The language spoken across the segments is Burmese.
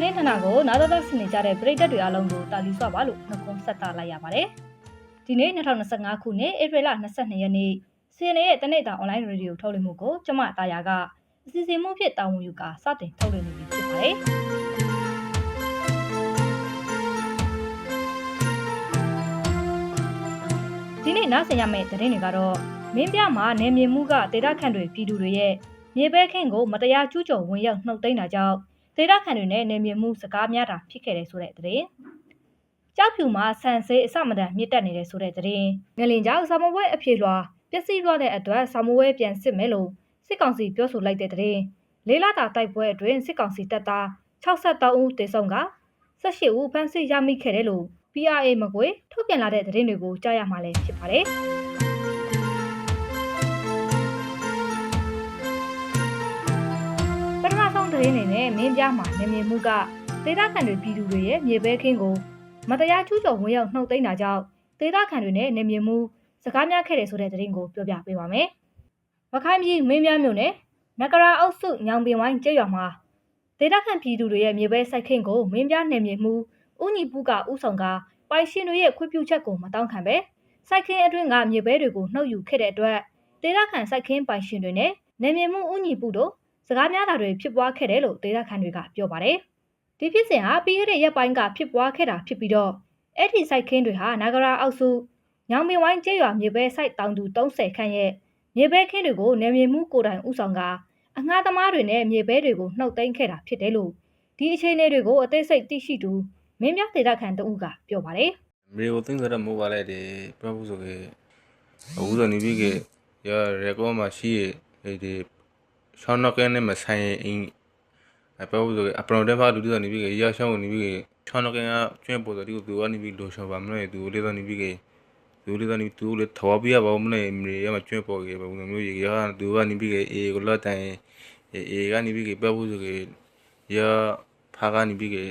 သတင်းဌာနကိုနားတော်သက်ဆင်နေကြတဲ့ပရိသတ်တွေအားလုံးကိုတာလီဆွပါလို့နှုတ်ခွန်းဆက်တာလိုက်ရပါတယ်။ဒီနေ့2025ခုနှစ်ဧပြီလ22ရက်နေ့ CNA ရဲ့တနေ့တာအွန်လိုင်းရေဒီယိုထုတ်လွှင့်မှုကိုကျမတာယာကအစီအစဉ်မှုဖြစ်တာဝန်ယူကာစတင်ထုတ်လွှင့်နေပြီဖြစ်ပါတယ်။ဒီနေ့နားဆင်ရမယ့်သတင်းတွေကတော့မင်းပြမှာနေမြေမှုကဒေတာခန့်တွေပြည်သူတွေရဲ့မြေပဲခင်းကိုမတရားကျူးကျော်ဝင်ရောက်နှုတ်သိမ်းတာကြောင့် ဒေတာခန့်တွေနဲ့နေမြေမှုစကားများတာဖြစ်ခဲ့တယ်ဆိုတဲ့သတင်း။ကြောက်ဖြူမှာဆန်ဆေးအစမတန်မြင့်တက်နေတဲ့ဆိုတဲ့သတင်း။ငလင်ကြောင့်ဆာမဝဲအဖြေလွှာပျက်စီးသွားတဲ့အတွက်ဆာမဝဲပြန်စစ်မယ်လို့စစ်ကောင်စီပြောဆိုလိုက်တဲ့သတင်း။လေးလာတာတိုက်ပွဲအတွင်းစစ်ကောင်စီတပ်သား63ဦးတေဆုံးက18ဦးဖမ်းဆီးရမိခဲ့တယ်လို့ PRA မကွေထုတ်ပြန်လာတဲ့သတင်းတွေကိုကြားရမှာလည်းဖြစ်ပါတယ်။ သတင်းအနေနဲ့မင်းပြမှာနေမြေမှုကဒေသခံတွေပြည်သူတွေရဲ့မြေပဲခင်းကိုမတရားကျူးကျော်ဝင်ရောက်နှုတ်သိမ်းတာကြောင့်ဒေသခံတွေနဲ့နေမြေမှုစကားများခဲ့တယ်ဆိုတဲ့သတင်းကိုပြောပြပေးပါမယ်။မခိုင်ပြည်မင်းပြမြို့နယ်နဂရာအုပ်စုညောင်ပင်ဝိုင်းကျေးရွာမှာဒေသခံပြည်သူတွေရဲ့မြေပဲစိုက်ခင်းကိုမင်းပြနေမြေမှုဦးညီပူကဥဆောင်ကပိုင်ရှင်တွေရဲ့ခွင့်ပြုချက်ကိုမတောင်းခံပဲစိုက်ခင်းအတွင်းကမြေပဲတွေကိုနှုတ်ယူခဲ့တဲ့အတွက်ဒေသခံစိုက်ခင်းပိုင်ရှင်တွေနဲ့နေမြေမှုဦးညီပူတို့ စကားများတာတွေဖြစ်ပွားခဲ့တယ်လို့ဒေသခံတွေကပြောပါတယ်။ဒီဖြစ်စဉ်ဟာပြီးခဲ့တဲ့ရက်ပိုင်းကဖြစ်ပွားခဲ့တာဖြစ်ပြီးတော့အဲ့ဒီစိုက်ခင်းတွေဟာနာဂရာအောက်စုညောင်ပင်ဝိုင်းကျေးရွာမြေပဲစိုက်တောင်သူ30ခန့်ရဲ့မြေပဲခင်းတွေကိုနေမြေမှုကိုယ်တိုင်ဥဆောင်ကအငှားသမားတွေနဲ့မြေပဲတွေကိုနှုတ်သိမ်းခဲ့တာဖြစ်တယ်လို့ဒီအခြေအနေတွေကိုအသေးစိတ်သိရှိသူမင်းများဒေသခံတဦးကပြောပါတယ်မေကိုသိမ်းစရမိုးပါလိုက်တယ်ပြဖို့ဆိုကေအခုဆိုနေပြီကေရရကောမှာရှိရဒီ ရှောင်းနောက်ကနဲ့မဆိုင်အင်းအပြဖို့ဆိုကေအပရောတဲ့ဖာလူတူနေပြီကေရရှောင်းနေပြီကေရှောင်းနောက်ကကကျွန်းပေါ်တော့ဒီကိုသူကနေပြီလိုရှောင်းပါမလို့သူလေးတော့နေပြီကေသူလေးတော့နေသူလေးထဝပြရပါမလို့မြေရမှာကျွန်းပေါ်ကေဘုံမျိုးရေရသူကနေပြီကေအေကိုလာတိုင်အေကနေပြီကေပြဖို့ဆိုကေရဖာကနေပြီကေ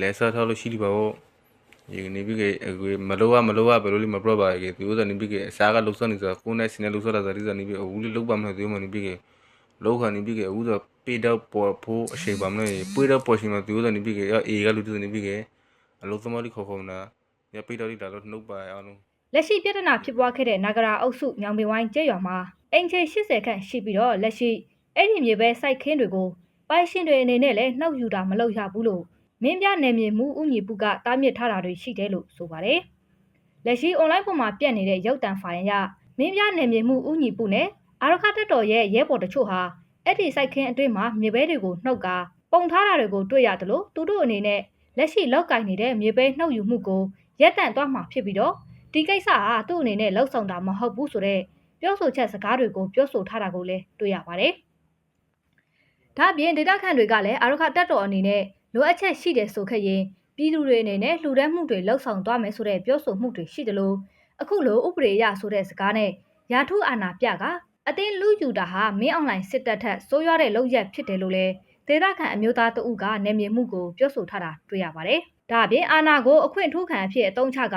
လဲစားထားလို့ရှိလိပါဘောဒီနေပြီးကမလောကမလောကဘယ်လိုလဲမပြတ်ပါရဲ့သူတို့နေပြီးကအစားကလှုပ်ဆက်နေစားကိုယ်နဲ့စနေလှုပ်ဆက်တာစားဒီစားနေပြီးအခုလေးလှုပ်ပါမလို့သူမနေပြီးက လောက်ခနေပြီးကအခုဆိုပေတော့ပေါ်ဖို့အရှိပါမလို့ပေတော့ပေါ်ရှိမှသူတို့နေပြီးကအေကလူတို့နေပြီးကအလုံးသမားလေးခေါ်ခေါ်နာညပေတော့လေးလာလို့နှုတ်ပါအောင်လို့လက်ရှိပြဿနာဖြစ်ပွားခဲ့တဲ့နာဂရာအုပ်စုညောင်ပင်ဝိုင်းကျေးရွာမှာအင်ချေ80ခန့်ရှိပြီးတော့လက်ရှိအဲ့ဒီမြေပဲစိုက်ခင်းတွေကိုပိုင်ရှင်တွေအနေနဲ့လည်းနှုတ်ယူတာမလုပ်ရဘူးလို့မင်းပြနယ်မြေမှုဥညီပုကတားမြစ်ထားတာတွေရှိတယ်လို့ဆိုပါတယ်။လက်ရှိ online ပေါ်မှာပြန့်နေတဲ့ရုပ်တံဖိုင်ရမင်းပြနယ်မြေမှုဥညီပုနဲ့ အာရခတက်တော်ရဲ့ရဲဘော်တချို့ဟာအဲ့ဒီစိုက်ခင်းအတွင်းမှာမြေပဲတွေကိုနှုတ်ကာပုံထားတာတွေကိုတွေ့ရတယ်လို့သူတို့အနေနဲ့လက်ရှိလောက်ကင်နေတဲ့မြေပဲနှုတ်ယူမှုကိုရက်တန့်သွားမှာဖြစ်ပြီးတော့ဒီကိစ္စဟာသူ့အနေနဲ့လှုပ်ဆောင်တာမဟုတ်ဘူးဆိုတော့ပြောဆိုချက်စကားတွေကိုပြောဆိုထားတာကိုလည်းတွေ့ရပါတယ်။ဒါ့အပြင်ဒေတာခန့်တွေကလည်းအာရခတက်တော်အနေနဲ့လိုအပ်ချက်ရှိတယ်ဆိုခဲ့ရင်ပြည်သူတွေအနေနဲ့လှူဒန်းမှုတွေလှုပ်ဆောင်သွားမယ်ဆိုတဲ့ပြောဆိုမှုတွေရှိတယ်လို့အခုလိုဥပဒေအရဆိုတဲ့စကားနဲ့ယာထုအာနာပြက အတင်းလူယူတာဟာမင်းအွန်လိုင်းစစ်တပ်ထက်စိုးရွားတဲ့လုပ်ရက်ဖြစ်တယ်လို့လည်းဒေတာခန့်အမျိုးသားတအုပ်ကနေမြေမှုကိုပြောဆိုထားတာတွေ့ရပါတယ်။ဒါ့အပြင်အာနာကိုအခွင့်ထူးခံအဖြစ်အတုံးချက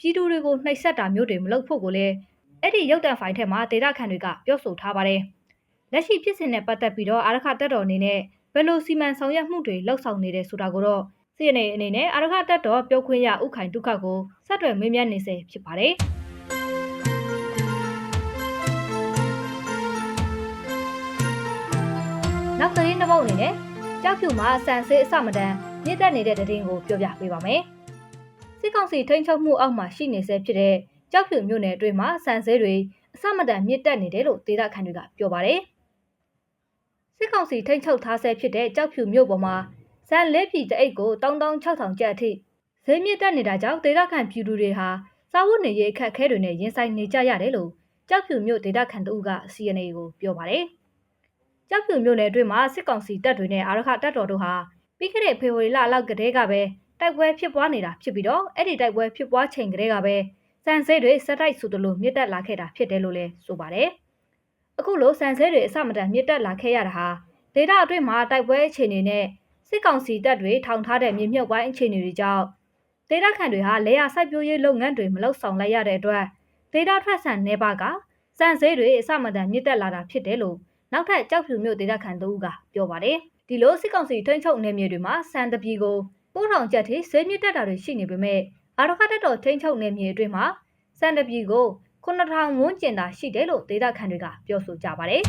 ပြည်သူတွေကိုနှိပ်စက်တာမျိုးတွေမလုပ်ဖို့ကိုလည်းအဲ့ဒီရုပ်တံဖိုင်ထက်မှာဒေတာခန့်တွေကပြောဆိုထားပါတယ်။လက်ရှိဖြစ်စဉ်နဲ့ပတ်သက်ပြီးတော့အာရခတက်တော်အနေနဲ့ဘယ်လိုစီမံဆောင်ရွက်မှုတွေလှုပ်ဆောင်နေတယ်ဆိုတာကိုတော့စီအနေအနေနဲ့အာရခတက်တော်ပြောခွင့်ရဥခိုင်ဒုက္ခကိုဆက်သွယ်မေးမြန်းနေစေဖြစ်ပါတယ်။ နောက်သတင်းတစ်ပုဒ်အနေနဲ့ကြောက်ဖြူမှာဆန်ဆေးအစမတန်မြင့်တက်နေတဲ့သတင်းကိုပြောပြပေးပါမယ်။စစ်ကောင်စီထိန်းချုပ်မှုအောက်မှာရှိနေဆဲဖြစ်တဲ့ကြောက်ဖြူမြို့နယ်အတွင်းမှာဆန်ဆေးတွေအစမတန်မြင့်တက်နေတယ်လို့ဒေသခံတွေကပြောပါတယ်။စစ်ကောင်စီထိန်းချုပ်ထားဆဲဖြစ်တဲ့ကြောက်ဖြူမြို့ပေါ်မှာဇန်လက်ပြည်တအိတ်ကို16000ကျပ်အထိဈေးမြင့်တက်နေတာကြောင့်ဒေသခံပြည်သူတွေဟာစားဝတ်နေရေးအခက်အခဲတွေနဲ့ရင်ဆိုင်နေကြရတယ်လို့ကြောက်ဖြူမြို့ဒေသခံတို့က CNA ကိုပြောပါတယ်။ ကြောက်ဖြူမြို့နယ်အတွင်းမှာစစ်ကောင်စီတပ်တွေနဲ့အာရခတပ်တော်တို့ဟာပြီးခဲ့တဲ့ဖေဖော်ဝါရီလလောက်ကတည်းကပဲတိုက်ပွဲဖြစ်ပွားနေတာဖြစ်ပြီးတော့အဲ့ဒီတိုက်ပွဲဖြစ်ပွားချိန်ကတည်းကပဲစံစဲတွေစက်တိုက်ဆိုသလိုမြင့်တက်လာခဲ့တာဖြစ်တယ်လို့လည်းဆိုပါတယ်။အခုလိုစံစဲတွေအစမတန်မြင့်တက်လာခဲ့ရတာဟာဒေတာအတွင်းမှာတိုက်ပွဲအခြေအနေနဲ့စစ်ကောင်စီတပ်တွေထောင်ထားတဲ့မြေမြုပ်ပိုင်းအခြေအနေတွေကြောင့်ဒေတာခန့်တွေဟာလေယာစိုက်ပျိုးရေးလုပ်ငန်းတွေမလုပ်ဆောင်လိုက်ရတဲ့အတွက်ဒေတာထွက်ဆန်နေပါကစံစဲတွေအစမတန်မြင့်တက်လာတာဖြစ်တယ်လို့ နောက်ထပ်ကြောက်ဖြူမြို့ဒေတာခန့်တို့ကပြောပါတယ်။ဒီလိုစစ်ကောင်စီထိန်းချုပ်နယ်မြေတွေမှာစံတပီကိုပို့ထောင်ချက်ထိဈေးမြင့်တက်တာတွေရှိနေပေမဲ့အာရခတက်တော်ထိန်းချုပ်နယ်မြေအတွင်းမှာစံတပီကို9000ဝန်းကျင်သာရှိတယ်လို့ဒေသခံတွေကပြောဆိုကြပါတယ်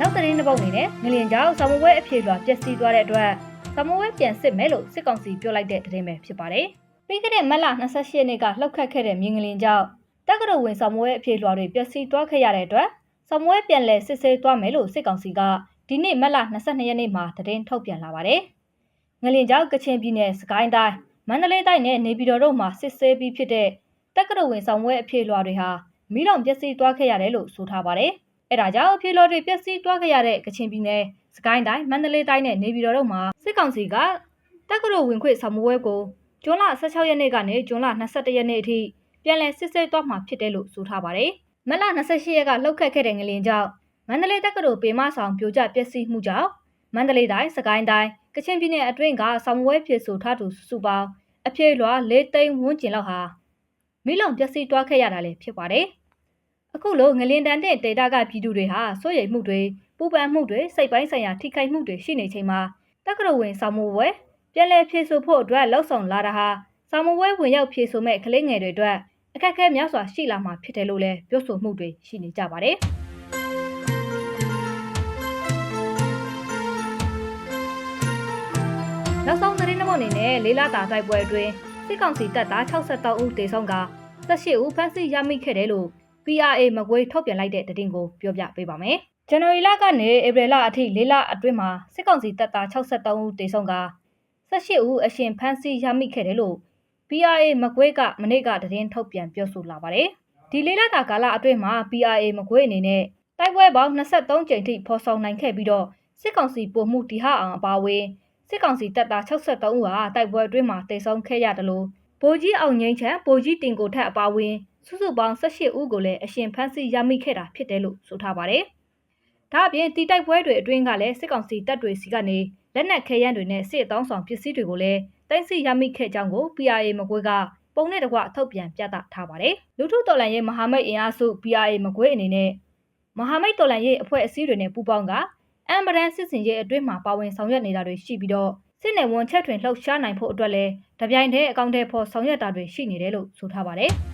နောက်သတင်းတစ်ပုဒ်အနေနဲ့ငလျင်ကြောင့်သမဝဲအဖြေလွှာပျက်စီးသွားတဲ့အတွက်သမဝဲပြန်စစ်မယ်လို့စစ်ကောင်စီပြောလိုက်တဲ့သတင်းပဲဖြစ်ပါတယ်။ ပြီးခဲ့တဲ့မတ်လ28ရက်နေ့ကလှုပ်ခတ်ခဲ့တဲ့မြင်းငလျင်ကြောင့်တက္ကသိုလ်ဝင်သမဝဲအဖြေလွှာတွေပျက်စီးသွားခဲ့ရတဲ့အတွက်သမဝဲပြန်လည်စစ်ဆေးသွားမယ်လို့စစ်ကောင်စီကဒီနေ့မတ်လ22ရက်နေ့မှာသတင်းထုတ်ပြန်လာပါတယ်။ငလျင်ကြောင့်ကချင်ပြည်နယ်စကိုင်းတိုင်းမန္တလေးတိုင်းနဲ့နေပြည်တော်တို့မှာစစ်ဆေးပြီးဖြစ်တဲ့တက္ကသိုလ်ဝင်ဆောင်ဝဲအဖြေလွှာတွေဟာမိလောင်ပျက်စီးသွားခဲ့ရတယ်လို့ဆိုထားပါတယ်။အဲဒါကြောင့်အဖြေလွှာတွေပျက်စီးသွားခဲ့ရတဲ့ကချင်ပြည်နယ်စကိုင်းတိုင်းမန္တလေးတိုင်းနဲ့နေပြည်တော်တို့မှာစစ်ကောင်စီကတက္ကသိုလ်ဝင်ခွင့်ဆောင်ဝဲကို ဇွန်လ16ရက်နေ့ကနေဇွန်လ22ရက်နေ့အထိပြန်လည်စစ်ဆေးသွားမှာဖြစ်တယ်လို့ဆိုထားပါတယ်။မတ်လ28ရက်ကလှုပ်ခတ်ခဲ့တဲ့ငလျင်ကြောင့်မန္တလေးတက္ကသိုလ်ပေမဆောင်ပြိုကျပျက်စီးမှုကြောင့်မန္တလေးတိုင်းစကိုင်းတိုင်းကချင်ပြည်နယ်အတွင်းကဆောင်ဝဲဖြစ်ဆိုထားသူစုစုပေါင်းအဖြေလွှာ၄သိန်းဝန်းကျင်လောက်ဟာမိလုံပျက်စီးသွားခဲ့ရတာလည်းဖြစ်ပါတယ်။အခုလိုငလင်တန်တဲ့ဒေတာကပြည်သူတွေဟာစိုးရိမ်မှုတွေပူပန်မှုတွေစိတ်ပိုင်းဆိုင်ရာထိခိုက်မှုတွေရှိနေချိန်မှာတက္ကသိုလ်ဝင်ဆောင်မှုဝဲ ပြန်လည်ဖြည့်ဆို့ဖို့အတွက်လှုံ့ဆော်လာတာဟာဆောင်မဝဲဝင်ရောက်ဖြည့်ဆို့မဲ့ကလေးငယ်တွေအတွက်အခက်အခဲများစွာရှိလာမှာဖြစ်တယ်လို့လည်းပြောဆိုမှုတွေရှိနေကြပါတယ်။နောက်ဆုံးသတင်းတစ်ပုဒ်အနေနဲ့လေးလာတာတိုက်ပွဲအတွင်းစစ်ကောင်စီတပ်သား63ဦးတေဆုံးက18ဦးဖမ်းဆီးရမိခဲ့တယ်လို့ PRA မကွေးထုတ်ပြန်လိုက်တဲ့သတင်းကိုပြောပြပေးပါမယ်။ဇန်နဝါရီလကနေဧပြီလအထိလေးလအတွင်းမှာစစ်ကောင်စီတပ်သား63ဦးတေဆုံးက 18ဦးအရှင်ဖမ်းဆီးရမိခဲ့တယ်လို့ PRA မကွေးကမနေ့ကသတင်းထုတ်ပြန်ပြောဆိုလာပါတယ်။ဒီလေးလတာကာလအတွင်းမှာ PRA မကွေးအနေနဲ့တိုက်ပွဲပေါင်း23ကြိမ်ထိဖော်ဆောင်နိုင်ခဲ့ပြီးတော့စစ်ကောင်စီပုံမှုတီဟအောင်အပါအဝင်စစ်ကောင်စီတပ်သား63ဦးဟာတိုက်ပွဲအတွင်းမှာတိတ်ဆုံးခဲ့ရတယ်လို့ဗိုလ်ကြီးအောင်ငိမ့်ချန်ဗိုလ်ကြီးတင်ကိုထက်အပါအဝင်စုစုပေါင်း18ဦးကိုလည်းအရှင်ဖမ်းဆီးရမိခဲ့တာဖြစ်တယ်လို့ဆိုထားပါတယ်။ဒါအပြင်တီတိုက်ပွဲတွေအတွင်းကလည်းစစ်ကောင်စီတပ်တွေစီကနေ လက်နက်ခဲယမ်းတွေနဲ့စစ်အတောင်းဆောင်ပစ္စည်းတွေကိုလည်းတိုက်စီရမိခဲ့ကြောင်းကို PRA မကွေးကပုံနဲ့တကွထုတ်ပြန်ပြသထားပါတယ်။လူထုတော်လှန်ရေးမဟာမိတ်အင်အားစု PRA မကွေးအနေနဲ့မဟာမိတ်တော်လှန်ရေးအဖွဲ့အစည်းတွေနဲ့ပူးပေါင်းကအမ်ဘရန်စစ်စင်ရေးအတွင်းမှာပါဝင်ဆောင်ရွက်နေတာတွေရှိပြီးတော့စစ်နယ်ဝန်ချက်ထွင်လှုပ်ရှားနိုင်ဖို့အတွက်လည်းတပြိုင်တည်းအကောင့်ထဲပေါ်ဆောင်ရွက်တာတွေရှိနေတယ်လို့ဆိုထားပါတယ်။